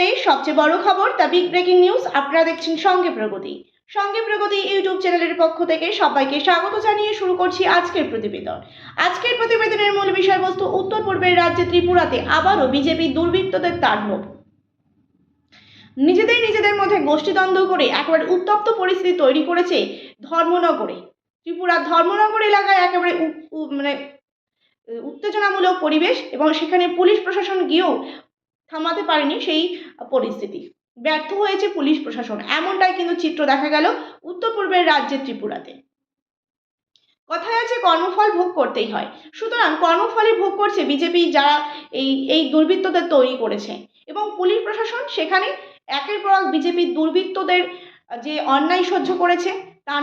মুহূর্তে সবচেয়ে বড় খবর দ্য বিগ ব্রেকিং নিউজ। আপনারা দেখছেন সঙ্গে প্রগতি। সঙ্গে প্রগতি ইউটিউব চ্যানেলের পক্ষ থেকে সবাইকে স্বাগত জানিয়ে শুরু করছি আজকের প্রতিবেদন। আজকের প্রতিবেদনের মূল বিষয়বস্তু উত্তর পূর্বের রাজ্যে ত্রিপুরাতে আবারও বিজেপি দুর্বৃত্তদের তাণ্ডব। নিজেদের নিজেদের মধ্যে গোষ্ঠীদ্বন্দ্ব করে একেবারে উত্তপ্ত পরিস্থিতি তৈরি করেছে ধর্মনগরে। ত্রিপুরার ধর্মনগর এলাকায় একেবারে মানে উত্তেজনামূলক পরিবেশ এবং সেখানে পুলিশ প্রশাসন গিয়েও থামাতে পারেনি সেই পরিস্থিতি। ব্যর্থ হয়েছে পুলিশ প্রশাসন। এমনটাই কিন্তু চিত্র দেখা গেল উত্তর পূর্বের রাজ্যের ত্রিপুরাতে। কথায় আছে, কর্মফল ভোগ করতেই হয়। সুতরাং কর্মফলই ভোগ করছে বিজেপি যারা এই এই দুর্বৃত্তদের তৈরি করেছে। এবং পুলিশ প্রশাসন সেখানে একের পর এক বিজেপির দুর্বৃত্তদের যে অন্যায় সহ্য করেছে, তার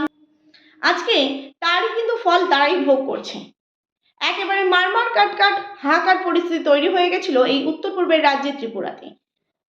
আজকে তারই কিন্তু ফল তারাই ভোগ করছে। একেবারে মারমার কাটকাট কাট হাহাকার পরিস্থিতি তৈরি হয়ে গেছিল এই উত্তর পূর্বের রাজ্যে ত্রিপুরাতে।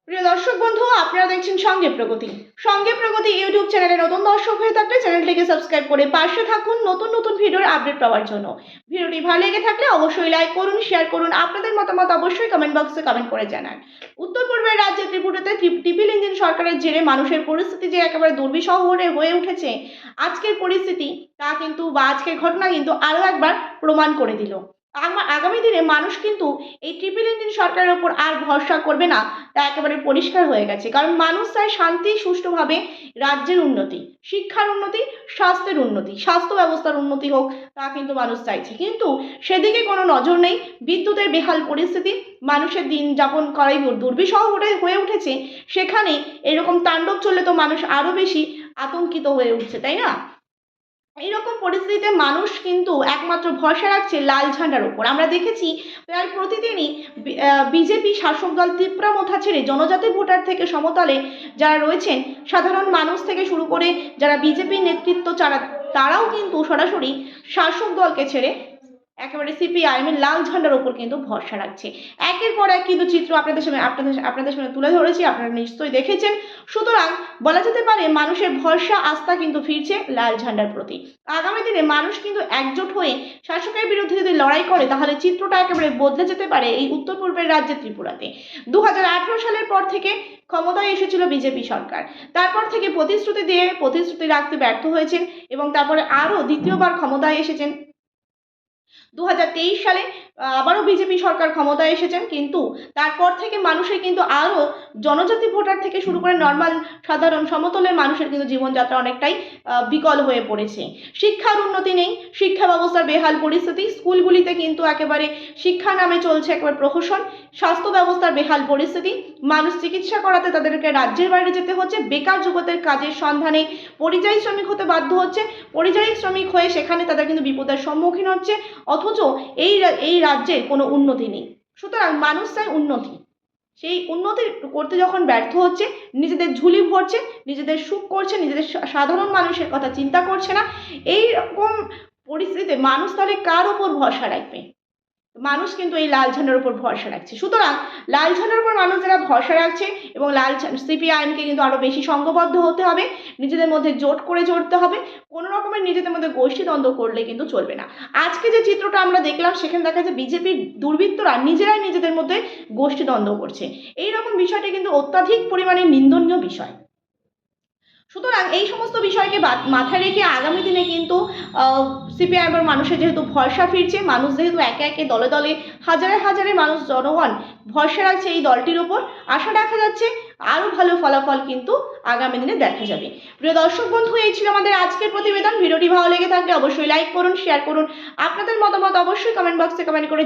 প্রিয় দর্শক বন্ধু, আপনারা দেখছেন সঙ্গে প্রগতি। সঙ্গে প্রগতি ইউটিউব চ্যানেলে নতুন দর্শক হয়ে থাকলে চ্যানেলটিকে সাবস্ক্রাইব করে পাশে থাকুন নতুন নতুন ভিডিওর আপডেট পাওয়ার জন্য। ভিডিওটি ভালো লেগে থাকলে অবশ্যই লাইক করুন শেয়ার করুন, আপনাদের মতামত অবশ্যই কমেন্ট বক্সে কমেন্ট করে জানান। উত্তর পূর্বের রাজ্যের ত্রিপুরাতে ত্রি- ট্রিপল ইঞ্জিন সরকারের জেরে মানুষের পরিস্থিতি যে একেবারে দুর্বিষহ হয়ে উঠেছে, আজকের পরিস্থিতি তা কিন্তু বা আজকের ঘটনা কিন্তু আরও একবার প্রমাণ করে দিল। আগামী দিনে মানুষ কিন্তু এই ট্রিপল ইঞ্জিন সরকারের ওপর আর ভরসা করবে না, তা একেবারে পরিষ্কার হয়ে গেছে। কারণ মানুষ চায় শান্তি, সুষ্ঠুভাবে রাজ্যের উন্নতি, শিক্ষার উন্নতি, স্বাস্থ্যের উন্নতি, স্বাস্থ্য ব্যবস্থার উন্নতি হোক, তা কিন্তু মানুষ চাইছে। কিন্তু সেদিকে কোনো নজর নেই, বিদ্যুতের বেহাল পরিস্থিতি, মানুষের দিন যাপন করাই দুর্বিষহ হয়ে- উঠেছে, সেখানে এরকম তাণ্ডব চললে তো মানুষ আরও বেশি আতঙ্কিত হয়ে উঠছে, তাই না? এইরকম পরিস্থিতিতে মানুষ কিন্তু একমাত্র ভরসা রাখছে লাল ঝান্ডার ওপর আমরা দেখেছি প্রায় প্রতিদিনই বিজেপি শাসক দল ত্রিপুরা মোথা ছেড়ে জনজাতি ভোটার থেকে সমতলে যারা রয়েছেন, সাধারণ মানুষ থেকে শুরু করে যারা বিজেপির নেতৃত্ব যারা তারাও কিন্তু সরাসরি শাসক দলকে ছেড়ে একেবারে সিপিআইএমের লাল ঝান্ডার ওপর কিন্তু ভরসা রাখছে। একের পর এক কিন্তু চিত্র আপনাদের সামনে, আপনাদের আপনাদের সামনে তুলে ধরেছি, আপনারা নিশ্চয়ই দেখেছেন। সুতরাং বলা যেতে পারে মানুষের ভরসা, আস্থা কিন্তু ফিরছে লাল ঝান্ডার প্রতি। আগামী দিনে মানুষ কিন্তু একজোট হয়ে শাসকের বিরুদ্ধে যদি লড়াই করে, তাহলে চিত্রটা একেবারে বদলে যেতে পারে এই উত্তর পূর্বের রাজ্যে ত্রিপুরাতে। দু হাজার আঠেরো সালের পর থেকে ক্ষমতায় এসেছিল বিজেপি সরকার। তারপর থেকে প্রতিশ্রুতি দিয়ে প্রতিশ্রুতি রাখতে ব্যর্থ হয়েছেন এবং তারপরে আরও দ্বিতীয়বার ক্ষমতায় এসেছেন দু হাজার তেইশ সালে আবারও বিজেপি সরকার ক্ষমতায় এসেছেন, কিন্তু তারপর থেকে মানুষের কিন্তু আরও জনজাতি ভোটার থেকে শুরু করে নর্মাল সাধারণ সমতলের মানুষের কিন্তু জীবনযাত্রা অনেকটাই বিকল হয়ে পড়েছে। শিক্ষার উন্নতি নেই শিক্ষা ব্যবস্থার বেহাল পরিস্থিতি। স্কুলগুলিতে কিন্তু একেবারে শিক্ষা নামে চলছে একেবারে প্রহসন। স্বাস্থ্য ব্যবস্থার বেহাল পরিস্থিতি। মানুষ চিকিৎসা করাতে তাদেরকে রাজ্যের বাইরে যেতে হচ্ছে। বেকার যুবতের কাজের সন্ধানে পরিযায়ী শ্রমিক হতে বাধ্য হচ্ছে। পরিযায়ী শ্রমিক হয়ে সেখানে তাদের কিন্তু বিপদের সম্মুখীন হচ্ছে। অথচ এই এই রাজ্যে কোনো উন্নতি নেই। সুতরাং মানুষ চায় উন্নতি। সেই উন্নতি করতে যখন ব্যর্থ হচ্ছে, নিজেদের ঝুলি ভরছে, নিজেদের সুখ করছে, নিজেদের সাধারণ মানুষের কথা চিন্তা করছে না। এই রকম পরিস্থিতিতে মানুষ তাহলে কার ওপর ভরসা রাখবে? মানুষ কিন্তু এই লাল ঝান্ডার উপর ভরসা রাখছে। সুতরাং লাল ঝান্ডার উপর মানুষ যারা ভরসা রাখছে এবং লাল সিপিআইএমকে কিন্তু আরও বেশি সংঘবদ্ধ হতে হবে, নিজেদের মধ্যে জোট করে চড়তে হবে, কোনো রকমের নিজেদের মধ্যে গোষ্ঠীদ্বন্দ্ব করলে কিন্তু চলবে না। আজকে যে চিত্রটা আমরা দেখলাম, সেখানে দেখা যাচ্ছে বিজেপির দুর্বৃত্তরা নিজেরাই নিজেদের মধ্যে গোষ্ঠীদ্বন্দ্ব করছে। এই রকম বিষয়টি কিন্তু অত্যাধিক পরিমাণে নিন্দনীয় বিষয়। সুতরাং এই সমস্ত বিষয়কে মাথায় রেখে আগামী দিনে কিন্তু সিপিআইএমের মানুষের যেহেতু ভরসা ফিরছে, মানুষ যেহেতু একে একে দলে দলে হাজারে হাজারে মানুষ জনগণ ভরসা রাখছে এই দলটির ওপর, আশা রাখা যাচ্ছে আরও ভালো ফলাফল কিন্তু আগামী দিনে দেখা যাবে। প্রিয় দর্শক বন্ধু, এই ছিল আমাদের আজকের প্রতিবেদন। ভিডিওটি ভালো লেগে থাকলে অবশ্যই লাইক করুন শেয়ার করুন। আপনাদের মতামত অবশ্যই কমেন্ট বক্সে কমেন্ট করে